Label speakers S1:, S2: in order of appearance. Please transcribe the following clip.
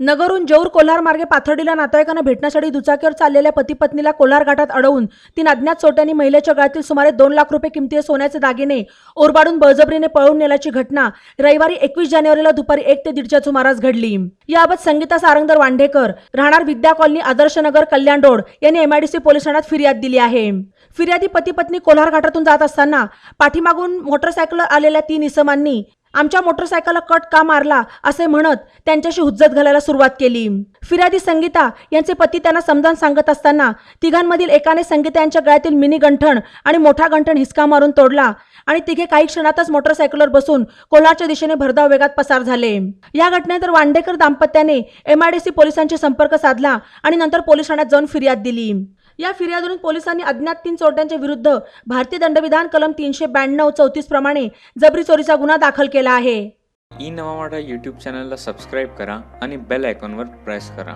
S1: नगरून जौर कोल्हार मार्गे पाथर्डीला नातेवाईकांना भेटण्यासाठी दुचाकीवर चाललेल्या पती पत्नीला कोल्हार घाटात अडवून तीन अज्ञात चोट्यांनी महिलेच्या गळ्यातील सुमारे दोन लाख रुपये किमती सोन्याचे दागिने ओरबाडून बळजबरीने पळवून नेल्याची घटना रविवारी एकवीस जानेवारीला दुपारी एक ते दीडच्या सुमारास घडली. याबाबत संगीता सारंगदर वांढेकर राहणार विद्या कॉलनी आदर्शनगर कल्याण रोड यांनी एमआयडीसी पोलीस ठाण्यात फिर्याद दिली आहे. फिर्यादी पती पत्नी कोल्हार घाटातून जात असताना पाठीमागून मोटरसायकल आलेल्या तीन इसमांनी आमच्या मोटरसायकलला कट का मारला असे म्हणत त्यांच्याशी हुज्जत घालायला सुरुवात केली. फिर्यादी संगीता यांचे पती त्यांना समजावून सांगत असताना तिघांमधील एकाने संगीता यांच्या गळ्यातील मिनी गंठण आणि मोठा गंठण हिसका मारून तोडला आणि तिघे काही क्षणातच मोटरसायकलवर बसून कोल्हारच्या दिशेने भरधाव वेगात पसार झाले. या घटनेनंतर वांडेकर दाम्पत्याने एमआयडीसी पोलिसांशी संपर्क साधला आणि नंतर पोलीस ठाण्यात जाऊन फिर्याद दिली. या फिर्यादवरून पोलिसांनी अज्ञात तीन चोरट्यांच्या विरुद्ध भारतीय दंडविधान कलम तीनशे ब्याण्णव चौतीस प्रमाणे जबरी चोरीचा गुन्हा दाखल केला आहे.
S2: ई नवा यूट्यूब चॅनलला सबस्क्राईब करा आणि बेल आयकॉनवर प्रेस करा.